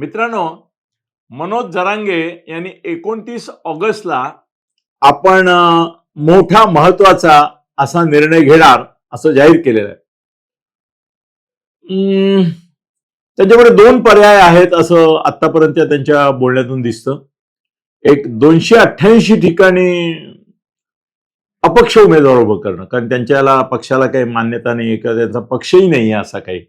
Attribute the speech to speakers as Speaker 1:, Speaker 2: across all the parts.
Speaker 1: मित्रांनो मनोज जरांगे यांनी एकोणतीस ऑगस्टला आपण मोठा महत्त्वाचा असा निर्णय घेणार असं जाहीर केलेलं आहे. अं, त्यांच्याकडे दोन पर्याय आहेत असं आतापर्यंत त्यांच्या बोलण्यातून दिसतं. एक दोनशे अठ्ठ्याऐंशी ठिकाणी अपक्ष उमेदवार उभं करणं कारण त्यांच्याला पक्षाला काही मान्यता नाही किंवा त्यांचा पक्षही नाही असा काही.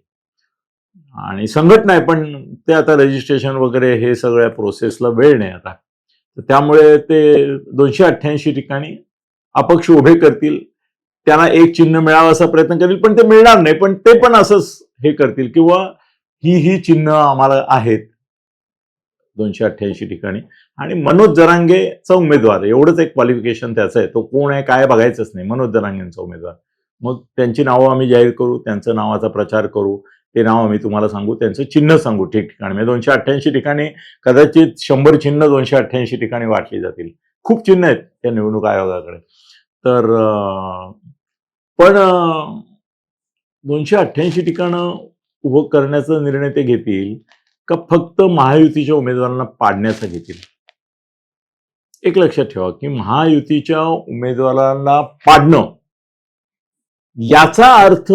Speaker 1: आणि संघटना आहे पण ते आता रजिस्ट्रेशन वगैरे हे सगळ्या प्रोसेसला वेळ नाही आता. तर त्यामुळे ते दोनशे अठ्ठ्याऐंशी ठिकाणी अपक्ष उभे करतील. त्यांना एक चिन्ह मिळावं असा प्रयत्न करतील पण ते मिळणार नाही. पण ते पण असंच हे करतील किंवा ही ही चिन्ह आम्हाला आहेत. दोनशे अठ्ठ्याऐंशी ठिकाणी. आणि मनोज जरांगेचा उमेदवार एवढंच एक क्वालिफिकेशन त्याचं आहे. तो कोण आहे काय बघायचंच नाही. मनोज जरांगेंचा उमेदवार. मग त्यांची नावं आम्ही जाहीर करू त्यांचं नावाचा प्रचार करू. ते नाव आम्ही तुम्हाला सांगू त्यांचं चिन्ह सांगू ठिकठिकाणी म्हणजे दोनशे अठ्ठ्याऐंशी ठिकाणी कदाचित शंभर चिन्ह दोनशे अठ्ठ्याऐंशी ठिकाणी वाटली जातील. खूप चिन्ह आहेत त्या निवडणूक आयोगाकडे. तर पण दोनशे अठ्ठ्याऐंशी ठिकाणं उभं करण्याचा निर्णय ते घेतील का फक्त महायुतीच्या उमेदवारांना पाडण्याचा घेतील? एक लक्षात ठेवा की महायुतीच्या उमेदवारांना पाडणं याचा अर्थ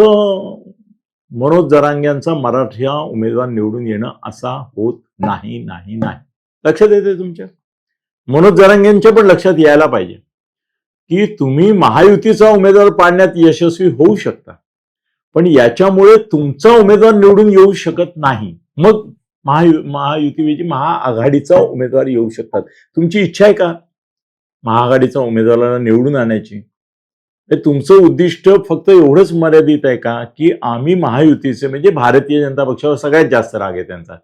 Speaker 1: मनोज जरांग्यांचा मराठा उमेदवार निवडून येणं असा होत नाही नाही नाही. लक्षात येते तुमच्या? मनोज जरांग्यांच्या पण लक्षात यायला पाहिजे. की तुम्ही महायुतीचा उमेदवार पाडण्यात यशस्वी होऊ शकता. पण याच्यामुळे तुमचा उमेदवार निवडून येऊ शकत नाही. मग महायु महायुतीऐवजी महाआघाडीचा उमेदवार येऊ शकतात. तुमची इच्छा आहे का? महाआघाडीचा उमेदवाराला निवडून आणायची. तुमचं उद्दिष्ट फक्त एवढंच मर्यादित आहे का की आम्ही महायुतीचे म्हणजे भारतीय जनता पक्षावर सगळ्यात जास्त राग आहे त्यांचा.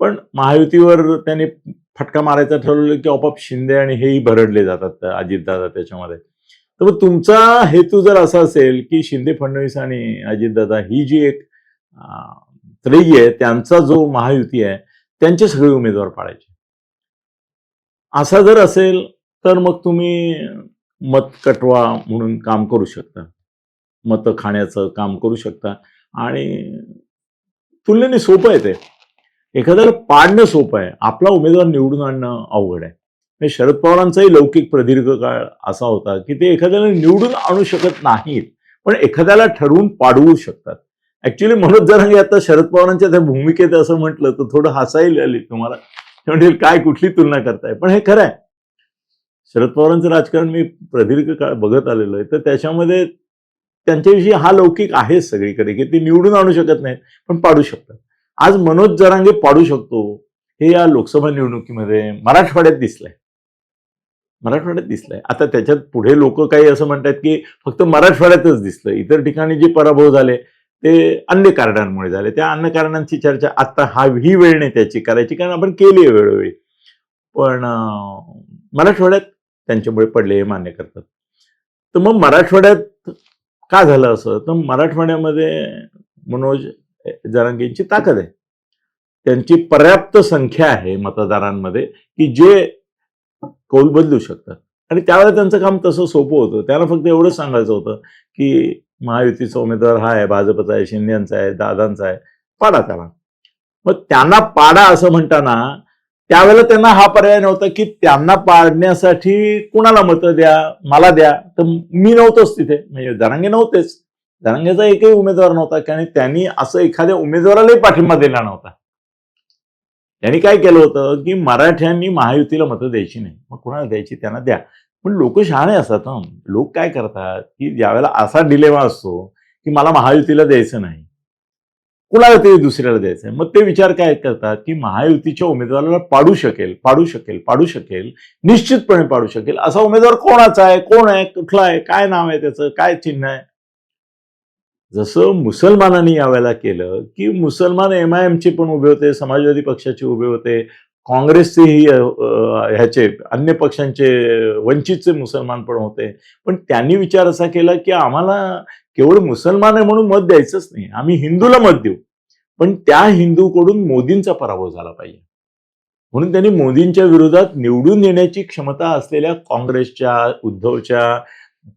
Speaker 1: पण महायुतीवर त्यांनी फटका मारायचा ठरवलं की आपोआप शिंदे आणि हेही भरडले जातात अजितदादा त्याच्यामध्ये. तर मग तुमचा हेतू जर असा असेल की शिंदे फडणवीस आणि अजितदादा ही जी एक त्रयी आहे त्यांचा जो महायुती आहे त्यांचे सगळे उमेदवार पाळायचे. असा जर असेल तर मग तुम्ही मत कटवा म्हणून काम करू शकता. मतं खाण्याचं काम करू शकता. आणि तुलनेने सोपं आहे ते. एखाद्याला पाडणं सोपं आहे. आपला उमेदवार निवडून आणणं अवघड आहे. शरद पवारांचाही लौकिक प्रदीर्घ काळ असा होता की ते एखाद्याला निवडून आणू शकत नाहीत पण एखाद्याला ठरवून पाडवू शकतात. ऍक्च्युली मनोज जरांगे आता शरद पवारांच्या त्या भूमिकेत असं म्हटलं तर थोडं हसायला आली तुम्हाला. म्हणतील काय कुठली तुलना करताय? पण हे खरं आहे. शरद पवारांचं राजकारण मी प्रदीर्घ काळ बघत आलेलो आहे. तर त्याच्यामध्ये त्यांच्याविषयी हा लौकिक आहे सगळीकडे की ते निवडून आणू शकत नाहीत पण पाडू शकतात. आज मनोज जरांगे पाडू शकतो हे या लोकसभा निवडणुकीमध्ये मराठवाड्यात दिसलंय. मराठवाड्यात दिसलंय. आता त्याच्यात पुढे लोक काही असं म्हणतात की फक्त मराठवाड्यातच दिसलं. इतर ठिकाणी जे पराभव झाले ते अन्य कारणांमुळे झाले. त्या अन्य कारणांची चर्चा आता हा ही वेळ नाही त्याची करायची कारण आपण केली आहे वेळोवेळी. पण मराठवाड्यात त्यांच्यामुळे पडले हे मान्य करतात. तर मग मराठवाड्यात का झालं असं? तर मराठवाड्यामध्ये मनोज जरांगेंची ताकद आहे. त्यांची पर्याप्त संख्या आहे मतदारांमध्ये की जे कौल बदलू शकतात. आणि त्यावेळेला त्यांचं काम तसं सोपं होतं. त्यांना फक्त एवढंच सांगायचं होतं की महायुतीचा उमेदवार हा आहे भाजपचा आहे शिंदेचा आहे दादांचा आहे. पाडा त्याला. मग त्यांना पाडा असं म्हणताना त्यावेळेला त्यांना हा पर्याय नव्हता की त्यांना पाडण्यासाठी कुणाला मतं द्या मला द्या. तर मी नव्हतोच तिथे. म्हणजे जरांगे नव्हतेच. जरांगेचा एकही उमेदवार नव्हता कारण त्यांनी असं एखाद्या उमेदवारालाही पाठिंबा दिला नव्हता. त्यांनी काय केलं होतं की मराठ्यांनी महायुतीला मतं द्यायची नाही. मग कुणाला द्यायची? त्यांना द्या. पण लोक शहाणे असतात लोक काय करतात की ज्यावेळेला असा डिलेमा असतो की मला महायुतीला द्यायचं नाही. कुणाला ते दुसऱ्याला द्यायचं मग ते विचार काय करतात की महायुतीच्या उमेदवाराला पाडू शकेल पाडू शकेल पाडू शकेल निश्चितपणे पाडू शकेल. असा उमेदवार कोणाचा आहे? कोण आहे? कुठला आहे? काय नाव आहे त्याचं? काय चिन्ह आहे? जसं मुसलमानांनी यावेळेला केलं की मुसलमान एम आय एमचे पण उभे होते समाजवादी पक्षाचे उभे होते. काँग्रेसचेही ह्याचे अन्य पक्षांचे वंचितचे मुसलमान पण होते. पण त्यांनी विचार असा केला की आम्हाला केवळ मुसलमान आहे म्हणून मत द्यायचंच नाही. आम्ही हिंदूला मत देऊ. पण त्या हिंदूकडून मोदींचा पराभव झाला पाहिजे. म्हणून त्यांनी मोदींच्या विरोधात निवडून येण्याची क्षमता असलेल्या काँग्रेसच्या उद्धवच्या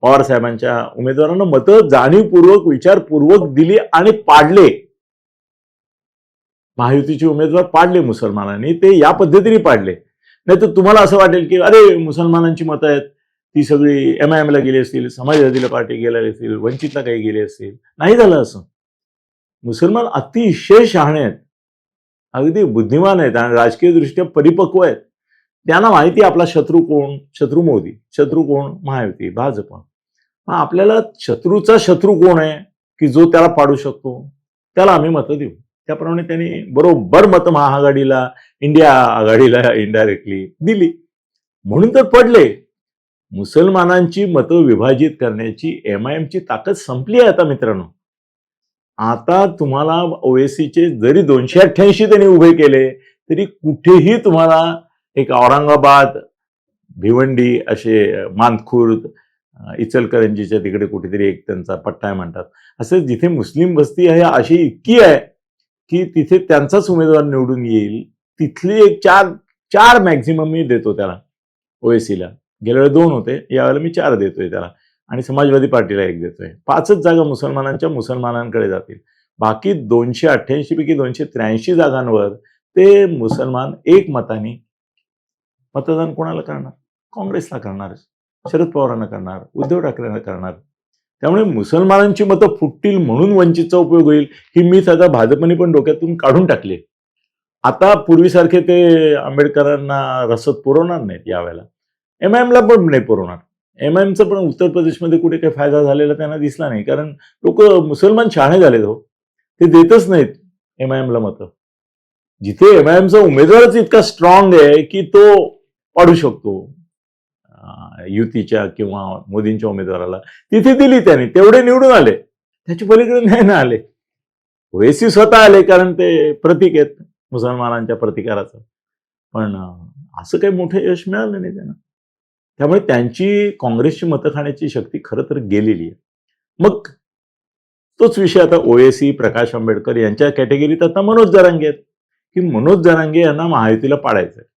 Speaker 1: पवार साहेबांच्या उमेदवारांना मतं जाणीवपूर्वक विचारपूर्वक दिली आणि पाडले. महायुतीचे उमेदवार पाडले मुसलमानांनी. ते या पद्धतीने पाडले. नाही तर तुम्हाला असं वाटेल की अरे मुसलमानांची मतं आहेत. ती सगळी एम आय एमला गेली असतील समाजवादीला पार्टी गेलेली असतील वंचितला काही गेली असतील नाही झालं असं. मुसलमान अतिशय शहाणे आहेत. अगदी बुद्धिमान आहेत आणि राजकीय दृष्ट्या परिपक्व आहेत. त्यांना माहिती आपला शत्रू कोण? शत्रू मोदी. शत्रू कोण? महायुती भाजप. मग आपल्याला शत्रूचा शत्रू कोण आहे की जो त्याला पाडू शकतो? त्याला आम्ही मतं देऊ. त्याप्रमाणे त्यांनी बरोबर मतं महाआघाडीला इंडिया आघाडीला इनडायरेक्टली दिली. म्हणून तर पडले. मुसलमानांची मतं विभाजित करण्याची एम आय एमची ताकद संपली आहे आता मित्रांनो. आता तुम्हाला ओएसीचे जरी दोनशे अठ्ठ्याऐंशी त्यांनी उभे केले तरी कुठेही तुम्हाला एक औरंगाबाद भिवंडी असे मानखुर्द इचलकरंजीच्या तिकडे कुठेतरी एक त्यांचा पट्टा आहे म्हणतात. असं जिथे मुस्लिम वस्ती आहे अशी इतकी आहे की तिथे त्यांचाच उमेदवार निवडून येईल. तिथली एक चार चार मॅक्झिमम मी देतो त्याला ओएसीला गेल्या वेळेला दोन होते यावेळेला मी चार देतोय त्याला. आणि समाजवादी पार्टीला एक देतोय. पाचच जागा मुसलमानांच्या मुसलमानांकडे जातील. बाकी दोनशे अठ्ठ्याऐंशी पैकी दोनशे त्र्याऐंशी जागांवर ते मुसलमान एक मताने मतदान कोणाला करणार? काँग्रेसला करणार. शरद पवारांना करणार. उद्धव ठाकरेंना करणार. त्यामुळे मुसलमानांची मतं फुटतील म्हणून वंचितचा उपयोग होईल ही मी आता भाजपने पण डोक्यातून काढून टाकली. आता पूर्वीसारखे ते आंबेडकरांना रसद पुरवणार नाहीत यावेळेला. एम आय एमला पण नाही पुरवणार. एम आय एमचा पण उत्तर प्रदेशमध्ये कुठे काही फायदा झालेला त्यांना दिसला नाही. कारण लोक मुसलमान शहाणे झालेत हो. ते देतच नाहीत एम आय एमला मतं. जिथे एम आय एमचा उमेदवारच इतका स्ट्रॉंग आहे की तो पाडू शकतो. युतीच्या किंवा मोदींच्या उमेदवाराला. तिथे दिली त्यांनी. तेवढे निवडून आले. त्याच्या पलीकडे नाही ना आले. ओएसी स्वतः आले कारण ते प्रतीक आहेत. मुसलमानांच्या प्रतिकाराचं. पण असं काही मोठं यश मिळालं नाही त्यांना. त्यामुळे त्यांची काँग्रेसची मतं खाण्याची शक्ती खरं तर गेलेली आहे. मग तोच विषय आता ओएसी प्रकाश आंबेडकर यांच्या कॅटेगरीत आता मनोज जरांगे आहेत. की मनोज जरांगे यांना महायुतीला पाडायचं आहे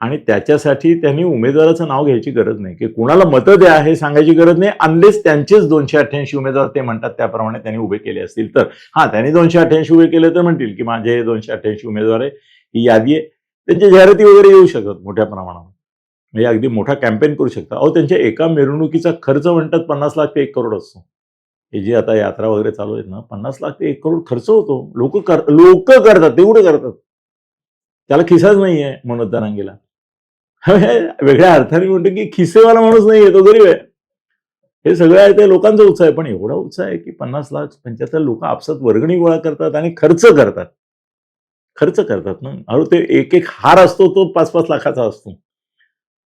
Speaker 1: आणि त्याच्यासाठी त्यांनी उमेदवाराचं नाव घ्यायची गरज नाही. की कुणाला मतं द्या हे सांगायची गरज नाही. अनलेस त्यांचेच दोनशे अठ्ठ्याऐंशी उमेदवार ते म्हणतात त्याप्रमाणे त्यांनी उभे केले असतील तर. हा त्यांनी दोनशे अठ्ठ्याऐंशी उभे केले तर म्हणतील की माझे दोनशे अठ्ठ्याऐंशी उमेदवार आहे ही यादी आहे. त्यांची जाहिराती वगैरे येऊ शकतात मोठ्या प्रमाणावर. म्हणजे अगदी मोठा कॅम्पेन करू शकता. अहो त्यांच्या एका मिरवणुकीचा खर्च म्हणतात पन्नास लाख ते एक करोड असतो. हे जी आता यात्रा वगैरे चालू आहेत ना पन्नास लाख ते एक करोड खर्च होतो. लोक कर लोक करतात तेवढं करतात. त्याला खिसाच नाहीये मनोज जरांगेला वेगळ्या अर्थाने म्हणतो की खिसेवाला माणूस नाही तो गरीब आहे. हे सगळं आहे ते लोकांचा उत्साह आहे. पण एवढा उत्साह आहे की पन्नास लाख पंच्याहत्तर लोक आपसात वर्गणी गोळा करतात आणि खर्च करतात. खर्च करतात ना. अहो ते एक एक हार असतो तो पाच पाच लाखाचा असतो.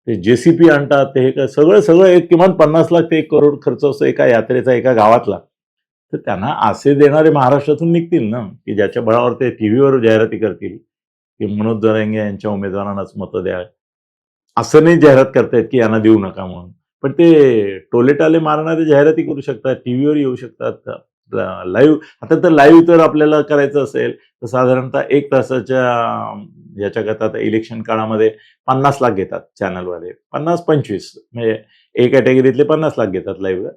Speaker 1: ते जेसीपी आणतात ते हे काय सगळं सगळं एक किमान पन्नास लाख ते एक करोड खर्च असतो एका यात्रेचा एका गावातला. तर त्यांना असे देणारे महाराष्ट्रातून निघतील ना? की ज्याच्या बळावर ते टीव्हीवर जाहिराती करतील की मनोज जरांगे यांच्या उमेदवारांनाच मतं द्या. असं नाही जाहिरात करतायत की यांना देऊ नका म्हणून. पण ते टोलेटाले मारणारे जाहिराती करू शकतात टीव्हीवर येऊ शकतात लाईव्ह आता तर लाईव्ह तर आपल्याला करायचं असेल तर साधारणतः एक तासाच्या याच्याकरता आता इलेक्शन काळामध्ये पन्नास लाख घेतात चॅनलवाले पन्नास पंचवीस म्हणजे ए कॅटेगरीतले पन्नास लाख घेतात लाईव्ह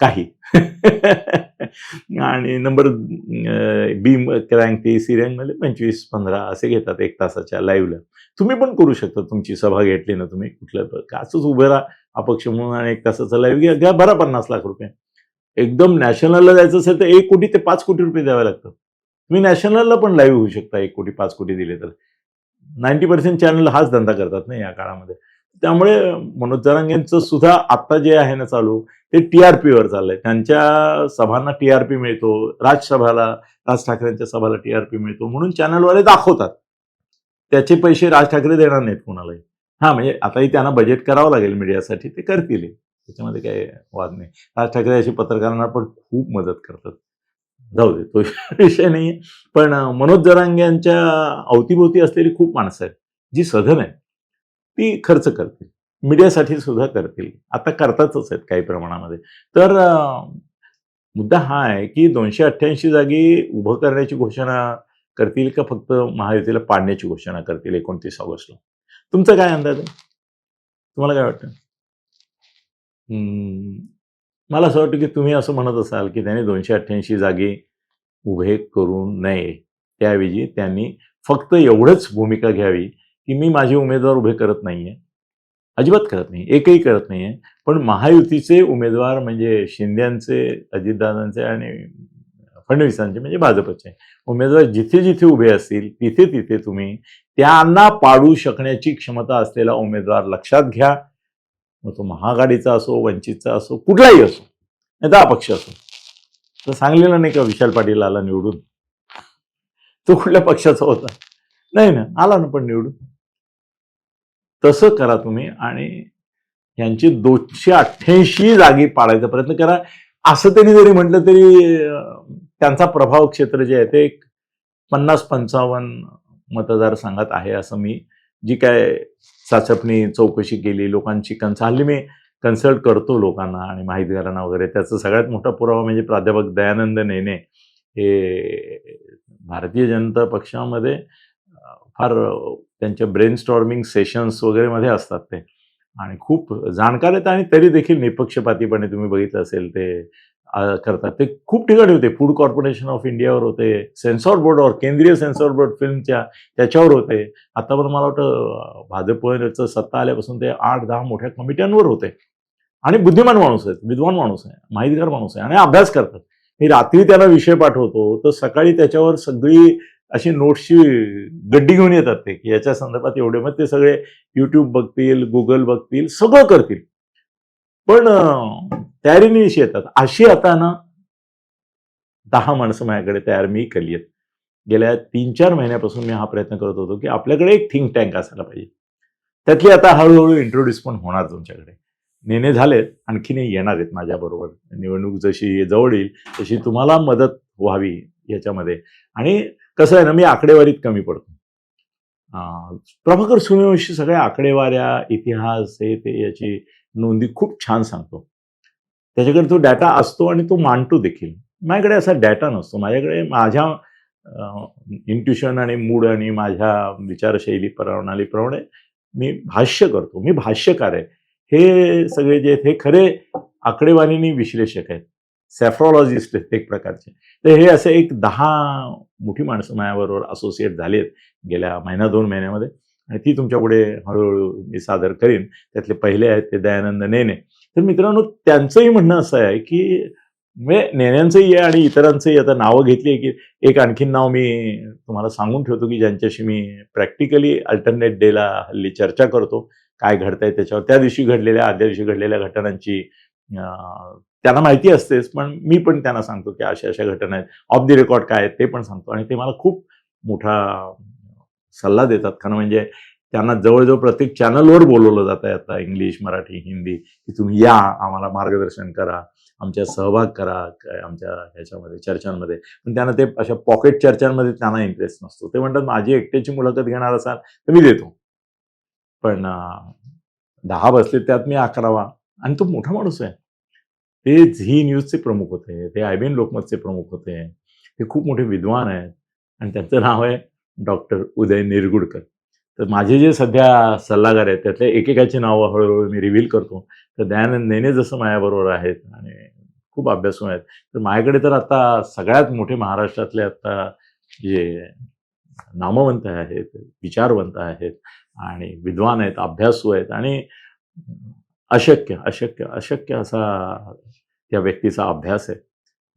Speaker 1: काही. आणि नंबर बी रँक ती सी रँकमध्ये पंचवीस पंधरा असे घेतात एक तासाच्या लाईव्हला तुम्ही पण करू शकता तुमची सभा घेतली ना तुम्ही कुठल्या असंच उभं राहा अपक्ष म्हणून आणि एक तासाचा लाईव्ह घ्या घ्या बरा पन्नास लाख रुपये. एकदम नॅशनलला जायचं असेल तर एक कोटी ते पाच कोटी रुपये द्यावे लागतात. तुम्ही नॅशनलला पण लाईव्ह होऊ शकता एक कोटी पाच कोटी दिले तर. नाईन्टी पर्सेंट चॅनल हाच धंदा करतात ना या काळामध्ये. त्यामुळे मनोज जरांगेंचं सुद्धा आत्ता जे आहे ना चालू ते टी आर पीवर चाललंय. त्यांच्या सभांना टी आर पी मिळतो राजसभाला राज ठाकरेंच्या सभाला पी मिळतो म्हणून चॅनलवाले दाखवतात. त्याचे पैसे राज ठाकरे देणार नाहीत कोणालाही. हा म्हणजे आताही त्यांना बजेट करावं लागेल मीडियासाठी ते करतील. त्याच्यामध्ये काही वाद नाही. राज ठाकरे अशी पत्रकारांना पण खूप मदत करतात. जाऊ दे तो विषय नाही पण मनोज जरांग्यांच्या अवतीभोवती असलेली खूप माणसं आहेत जी सधन आहेत ती खर्च करतील. मीडियासाठी सुद्धा करतील. आता करतातच आहेत काही प्रमाणामध्ये. तर मुद्दा हा आहे की दोनशे अठ्ठ्याऐंशी जागी उभं करण्याची घोषणा करतील का फक्त महायुतीला पाडण्याची घोषणा करतील एकोणतीस ऑगस्टला? तुमचा काय अंदाज आहे? तुम्हाला काय वाटतं? मला असं वाटतं की तुम्ही असं म्हणत असाल की त्यांनी दोनशे अठ्ठ्याऐंशी जागी उभे करू नये. त्याऐवजी त्यांनी फक्त एवढंच भूमिका घ्यावी की मी माझे उमेदवार उभे करत नाहीये. अजिबात करत नाही. एकही करत नाहीये. पण महायुतीचे उमेदवार म्हणजे शिंद्यांचे अजितदादांचे आणि फडणवीसांचे म्हणजे भाजपचे. उमेदवार जिथे जिथे उभे असतील तिथे तिथे तुम्ही त्यांना पाडू शकण्याची क्षमता असलेला उमेदवार लक्षात घ्या. मग तो महाआघाडीचा असो वंचितचा असो कुठलाही असो नाही तर अपक्ष असो. तर सांगलेलं नाही का विशाल पाटील आला निवडून? तो कुठल्या पक्षाचा होता? नाही ना आला ना पण निवडून. तसं करा तुम्ही आणि यांची दोनशे अठ्ठ्याऐंशी जागी पाळायचा प्रयत्न करा. असं त्यांनी जरी म्हटलं तरी त्यांचा प्रभाव क्षेत्र जे आहे ते एक पन्नास पंचावन्न मतदारसंघात आहे असं मी जी काय चाचपणी चौकशी केली लोकांची कन्स हल्ली मी कन्सल्ट करतो लोकांना आणि माहितगारांना वगैरे. त्याचा सगळ्यात मोठा पुरावा म्हणजे प्राध्यापक दयानंद नेने हे भारतीय जनता पक्षामध्ये फार त्यांच्या ब्रेन स्टॉर्मिंग सेशन्स वगैरे मध्ये असतात ते. आणि खूप जाणकार आहेत आणि तरी देखील निपक्षपातीपणे तुम्ही बघितलं असेल ते करतात. ते खूप ठिकाणी होते. फूड कॉर्पोरेशन ऑफ इंडियावर होते. सेन्सॉर बोर्डवर केंद्रीय सेन्सॉर बोर्ड फिल्मच्या त्याच्यावर होते. आतापर्यंत मला वाटतं भाजपचं सत्ता आल्यापासून ते आठ दहा मोठ्या कमिट्यांवर होते. आणि बुद्धिमान माणूस आहेत विद्वान माणूस आहे माहितीगार माणूस आहे आणि अभ्यास करतात. मी रात्री त्याला विषय पाठवतो तर सकाळी त्याच्यावर सगळी अशी नोट्सची गड्डी घेऊन येतात ते की याच्या संदर्भात एवढे मग ते सगळे युट्यूब बघतील गुगल बघतील सगळं करतील. पण तयारीनिशी येतात. अशी आता ना दहा माणसं माझ्याकडे तयार मी केली आहेत. गेल्या तीन चार महिन्यापासून मी हा प्रयत्न करत होतो की आपल्याकडे एक थिंक टँक असायला पाहिजे. त्यातली आता हळूहळू इंट्रोड्यूस पण होणार तुमच्याकडे. नेणे झालेत आणखीनही येणार आहेत माझ्याबरोबर. निवडणूक जशी जवळ येईल तशी तुम्हाला मदत व्हावी याच्यामध्ये. आणि कसं आहे ना मी आकडेवारीत कमी पडतो. प्रभाकर सूर्यवंशी सगळ्या आकडेवाऱ्या इतिहास हे ते याची नोंदी खूप छान सांगतो. त्याच्याकडे तो डाटा असतो आणि तो मांडतो देखील. माझ्याकडे असा डॅटा नसतो. माझ्याकडे माझ्या इंट्युशन आणि मूड आणि माझ्या विचारशैली प्रणालीप्रमाणे मी भाष्य करतो. मी भाष्यकार आहे. हे सगळे जे आहेत हे खरे आकडेवारीने विश्लेषक आहेत. सॅफ्रॉलॉजिस्ट आहेत एक प्रकारचे. तर हे असे एक दहा मोठी माणसं माझ्याबरोबर असोसिएट झालेत गेल्या महिना दोन महिन्यामध्ये. आणि ती तुमच्यापुढे हळूहळू मी सादर करीन. त्यातले पहिले आहेत ते दयानंद नेने. तर मित्रांनो त्यांचंही म्हणणं असं आहे की म्हणजे नेण्यांचंही आहे आणि इतरांचंही. आता नावं घेतली की एक आणखीन नाव मी तुम्हाला सांगून ठेवतो की ज्यांच्याशी मी प्रॅक्टिकली अल्टरनेट डेला हल्ली चर्चा करतो. काय घडतंय त्याच्यावर. त्या दिवशी घडलेल्या आदल्या दिवशी घडलेल्या घटनांची त्यांना माहिती असतेच. पण मी पण त्यांना सांगतो की अशा अशा घटना आहेत. ऑफ द रेकॉर्ड काय आहेत ते पण सांगतो. आणि ते मला खूप मोठा सल्ला देतात. कारण म्हणजे त्यांना जवळजवळ प्रत्येक चॅनलवर बोलवलं जात आहे आता इंग्लिश मराठी हिंदी की तुम्ही या आम्हाला मार्गदर्शन करा आमच्या सहभाग करा काय आमच्या ह्याच्यामध्ये चर्चांमध्ये. पण त्यांना ते अशा पॉकेट चर्चांमध्ये त्यांना इंटरेस्ट नसतो. ते म्हणतात माझी एकट्याची मुलाखत घेणार असाल तर मी देतो. पण दहा बसले त्यात मी अकरावा. आणि तो मोठा माणूस आहे. ते झी न्यूजचे प्रमुख होते. ते आय लोकमतचे प्रमुख होते. ते खूप मोठे विद्वान आहेत. आणि त्यांचं नाव आहे डॉक्टर उदय निरगुडकर. तर माझे जे सध्या सल्लागार आहेत त्यातल्या एकेकाची नावं हळूहळू मी रिव्हील करतो. तर दयानंद नेने जसं माझ्याबरोबर आहेत आणि खूप अभ्यासू आहेत. तर माझ्याकडे तर आता सगळ्यात मोठे महाराष्ट्रातले आता जे नामवंत आहेत विचारवंत आहेत आणि विद्वान आहेत अभ्यासू आहेत आणि अशक्य अशक्य अशक्य असा त्या व्यक्तीचा अभ्यास आहे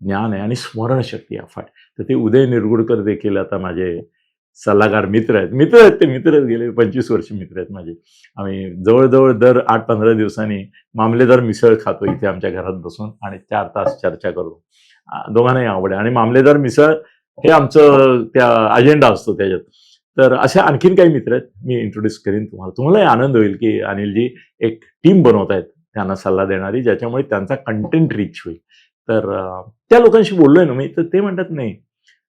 Speaker 1: ज्ञान आहे आणि स्मरणशक्ती अफाट तर ते उदय निरगुडकर देखील आता माझे सल्लागार मित्र आहेत. मित्र आहेत ते मित्रच गेले. पंचवीस वर्ष मित्र आहेत माझे. आम्ही जवळजवळ दर आठ पंधरा दिवसांनी मामलेदार मिसळ खातो इथे आमच्या घरात बसून आणि चार तास चर्चा करतो दोघांनाही आवड. आहे आणि मामलेदार मिसळ हे आमचं त्या अजेंडा असतो त्याच्यात. तर असे आणखीन काही मित्र आहेत. मी इंट्रोड्यूस करीन तुम्हाला. तुम्हालाही आनंद होईल की अनिलजी एक टीम बनवत आहेत. त्यांना सल्ला देणारी ज्याच्यामुळे त्यांचा कंटेंट रिच होईल. तर त्या लोकांशी बोललोय ना मी तर ते म्हणतात नाही.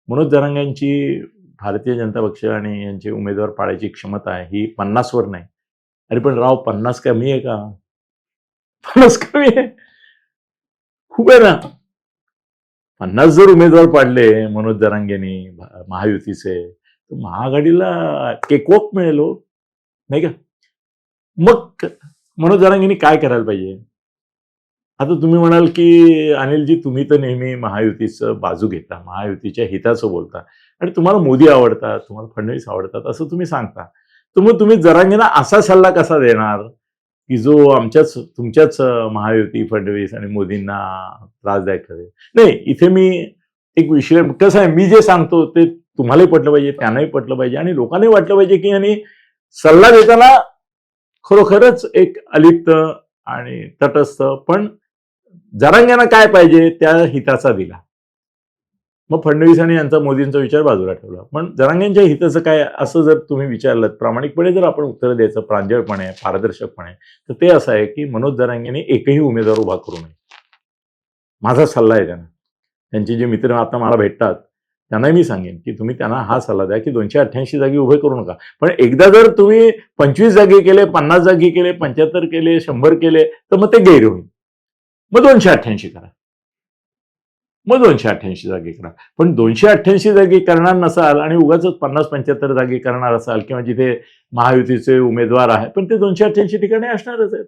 Speaker 1: मनोज जरांगांची भारतीय जनता पक्ष आणि यांचे उमेदवार पाळायची क्षमता आहे ही पन्नासवर नाही. अरे पण राव पन्नास कमी आहे का? पन्नास कमी आहे? खूप आहे ना. पन्नास जर उमेदवार पाडले मनोज दरांगेनी महायुतीचे तर महाआघाडीला केकवॉक मिळेल हो. नाही का? मग मनोज दरांगेनी काय करायला पाहिजे? आता तुम्ही म्हणाल की अनिलजी तुम्ही तर नेहमी महायुतीचं बाजू घेता महायुतीच्या हिताचं बोलता. आणि तुम्हाला मोदी आवडतात तुम्हाला फडणवीस आवडतात असं तुम्ही सांगता. तर मग तुम्ही जरांगीना असा सल्ला कसा देणार की जो आमच्याच तुमच्याच महायुती फडणवीस आणि मोदींना त्रासदायक ठरेल? नाही इथे मी एक विषय कसं आहे मी जे सांगतो ते तुम्हालाही पटलं पाहिजे त्यांनाही पटलं पाहिजे आणि लोकांनाही वाटलं पाहिजे की यांनी सल्ला देताना खरोखरच एक अलिप्त आणि तटस्थ पण जरांग्यांना काय पाहिजे त्या हिताचा दिला. मग फडणवीस आणि यांचा मोदींचा विचार बाजूला ठेवला. पण जरांगेंच्या हिताचं काय असं जर तुम्ही विचारलं प्रामाणिकपणे जर आपण उत्तर द्यायचं प्रांजळपणे पारदर्शकपणे तर ते असं आहे की मनोज जरांगेने एकही उमेदवार उभा करू नये. माझा सल्ला आहे त्यांना. त्यांचे जे मित्र आता मला भेटतात त्यांनाही मी सांगेन की तुम्ही त्यांना हा सल्ला द्या की दोनशे अठ्ठ्याऐंशी जागी उभे करू नका. पण एकदा जर तुम्ही पंचवीस जागी केले पन्नास जागी केले पंच्याहत्तर केले शंभर केले तर मग ते गैर होईल. मग दोनशे अठ्ठ्याऐंशी करा. मग दोनशे अठ्ठ्याऐंशी जागी करा. पण दोनशे अठ्ठ्याऐंशी जागी करणार नसाल आणि उगाच पन्नास पंच्याहत्तर जागी करणार असाल किंवा जिथे महायुतीचे उमेदवार आहेत पण ते दोनशे अठ्ठ्याऐंशी ठिकाणी असणारच आहेत.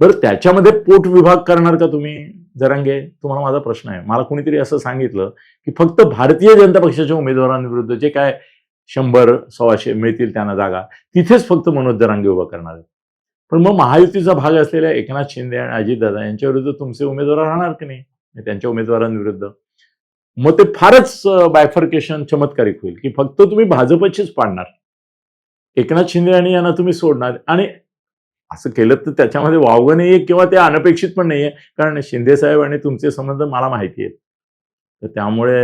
Speaker 1: बरं त्याच्यामध्ये पोट विभाग करणार का तुम्ही? जरांगे तुम्हाला माझा प्रश्न आहे. मला कुणीतरी असं सांगितलं की फक्त भारतीय जनता पक्षाच्या उमेदवारांविरुद्ध जे काय शंभर सव्वाशे मिळतील त्यांना जागा तिथेच फक्त मनोज जरांगे उभा करणार आहेत. पण मग महायुतीचा भाग असलेल्या एकनाथ शिंदे आणि अजितदादा यांच्या विरुद्ध तुमचे उमेदवार राहणार की नाही? त्यांच्या उमेदवारांविरुद्ध. मग ते फारच बायफर्केशन चमत्कारिक होईल की फक्त तुम्ही भाजपचीच पाडणार. एकनाथ शिंदे आणि यांना तुम्ही सोडणार. आणि असं केलं तर त्याच्यामध्ये वावगं नाहीये किंवा ते अनपेक्षित पण नाहीये. कारण शिंदे साहेब आणि तुमचे संबंध मला माहिती आहेत. तर त्यामुळे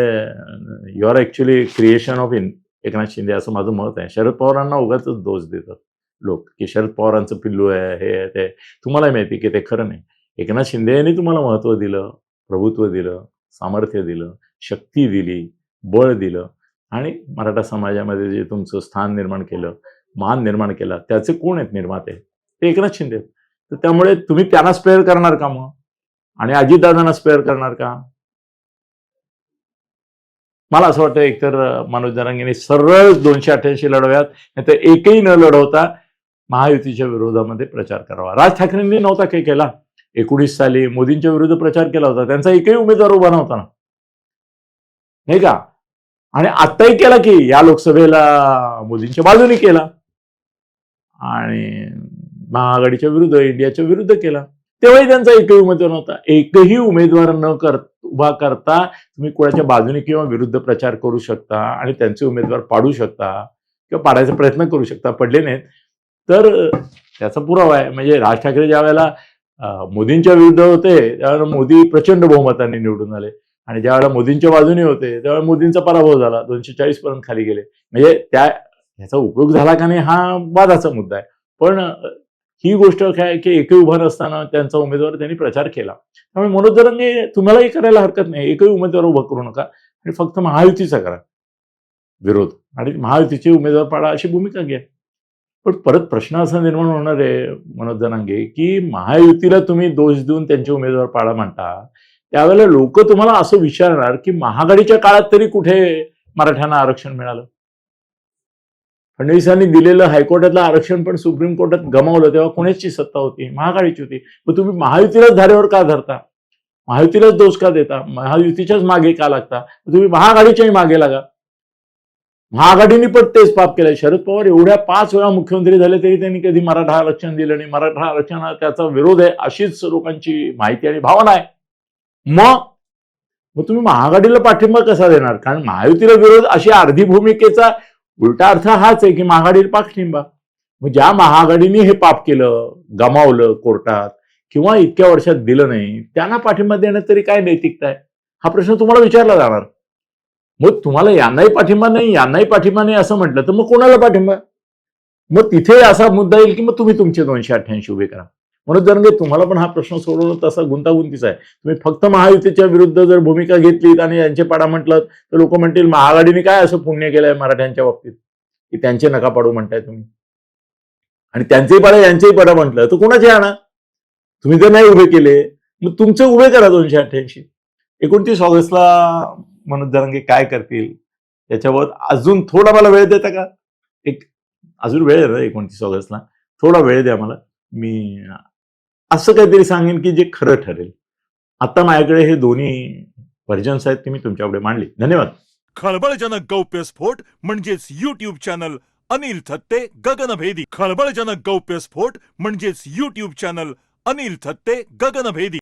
Speaker 1: you are actually creation of in Eknath Shinde असं माझं मत आहे. शरद पवारांना उगाच दोष देतात लोक की शरद पवारांचं पिल्लू आहे हे ते. तुम्हालाही माहिती की ते खरं नाही. एकनाथ शिंदे यांनी तुम्हाला महत्त्व दिलं. प्रभुत्व दिलं सामर्थ्य दिलं शक्ती दिली बळ दिलं आणि मराठा समाजामध्ये जे तुमचं स्थान निर्माण केलं मान निर्माण केला त्याचे कोण आहेत निर्माते? ते एकनाथ शिंदे. आहेत. तर त्यामुळे तुम्ही त्यांना स्पेअर करणार का मग? आणि अजितदादांना स्पेअर करणार का? मला असं वाटतं एकतर मनोज जरांगेने सरळ दोनशे अठ्ठ्याऐंशी लढव्यात नाही तर एकही न लढवता महायुतीच्या विरोधामध्ये प्रचार करावा. राज ठाकरेंनी नव्हता काही केला. एकोणीस साली मोदींच्या विरुद्ध प्रचार केला होता. त्यांचा एकही उमेदवार उभा नव्हता ना. नाही का? आणि आत्ताही केला की या लोकसभेला मोदींच्या बाजूने केला. आणि महाआघाडीच्या विरुद्ध इंडियाच्या विरुद्ध केला. तेव्हाही त्यांचा एकही उमेदवार नव्हता. एकही उमेदवार न कर उभा करता तुम्ही कोणाच्या बाजूने किंवा विरुद्ध प्रचार करू शकता आणि त्यांचे उमेदवार पाडू शकता किंवा पाडायचा प्रयत्न करू शकता. पडले नाहीत. तर त्याचा पुरावा आहे. म्हणजे राज ठाकरे ज्या वेळेला मोदींच्या विरुद्ध होते त्यावेळेला मोदी प्रचंड बहुमताने निवडून आले. आणि ज्यावेळेला मोदींच्या बाजूने होते त्यावेळेला मोदींचा पराभव झाला दोनशे चाळीस पर्यंत खाली गेले. म्हणजे त्या ह्याचा उपयोग झाला का नाही हा वादाचा मुद्दा आहे. पण ही गोष्ट काय आहे की एकही उभा नसताना त्यांचा उमेदवार त्यांनी प्रचार केला. त्यामुळे मनोज जरांगे तुम्हालाही करायला हरकत नाही. एकही उमेदवार उभा करू नका. आणि फक्त महायुतीचा करा. विरोध. आणि महायुतीचे उमेदवार पाडा अशी भूमिका घ्या. पण परत प्रश्न असा निर्माण होणार आहे मनोज जनांगे की महायुतीला तुम्ही दोष देऊन त्यांचे उमेदवार पाळा म्हणता त्यावेळेला लोक तुम्हाला असं विचारणार की महागडीच्या काळात तरी कुठे मराठ्यांना आरक्षण मिळालं? फडणवीसांनी दिलेलं हायकोर्टातलं आरक्षण पण सुप्रीम कोर्टात गमावलं तेव्हा कोणाची सत्ता होती? महागाडीची होती. मग तुम्ही महायुतीलाच धारेवर का धरता? महायुतीलाच दोष का देता? महायुतीच्याच मागे का लागता? तुम्ही महाआघाडीच्याही मागे लागा. महाआघाडीने पण तेच पाप केलंय. शरद पवार एवढ्या पाच वेळा मुख्यमंत्री झाले तरी त्यांनी कधी मराठा आरक्षण दिलं नाही. मराठा आरक्षणाला त्याचा विरोध आहे अशीच लोकांची माहिती आणि भावना आहे. मग मग तुम्ही महाआघाडीला पाठिंबा कसा देणार? कारण महायुतीला विरोध अशी अर्धी भूमिकेचा उलटा अर्थ हाच आहे की महाआघाडीला पाठिंबा. मग ज्या महाआघाडीने हे पाप केलं गमावलं कोर्टात किंवा इतक्या वर्षात दिलं नाही त्यांना पाठिंबा देण्यात तरी काय नैतिकता आहे? हा प्रश्न तुम्हाला विचारला जाणार. मग तुम्हाला यांनाही पाठिंबा नाही यांनाही पाठिंबा नाही असं म्हटलं तर मग कोणाला पाठिंबा? मग तिथे असा मुद्दा येईल की मग तुम्ही तुमचे दोनशे अठ्ठ्याऐंशी उभे करा. म्हणून जर म्हणजे तुम्हाला पण हा प्रश्न सोडवलं तसा गुंतागुंतीचा आहे. तुम्ही फक्त महायुतीच्या विरुद्ध जर भूमिका घेतलीत आणि यांचे पाडा म्हटलं तर लोक म्हणतील महाआघाडीने काय असं पुण्य केलंय मराठ्यांच्या बाबतीत? की त्यांचे नका पाडू म्हणताय तुम्ही. आणि त्यांचेही पाडा यांचेही पाडा म्हटलं तर कोणाचे आणा? तुम्ही जर नाही उभे केले मग तुमचे उभे करा दोनशे अठ्ठ्याऐंशी. एकोणतीस ऑगस्टला मनोज जरांगे काय करतील? याच्यावर अजून थोडा मला वेळ देता का? एक अजून वेळ आहे ना एकोणतीस ऑगस्टला. थोडा वेळ द्या मला. मी असं काहीतरी सांगेन की जे खरं ठरेल. आता माझ्याकडे हे दोन्ही व्हर्जन्स आहेत ते मी तुमच्याकडे मांडली. धन्यवाद.
Speaker 2: खळबळजनक गौप्यस्फोट म्हणजेच युट्यूब चॅनल अनिल थत्ते गगनभेदी. खळबळजनक गौप्यस्फोट म्हणजेच युट्यूब चॅनल अनिल थत्ते गगनभेदी.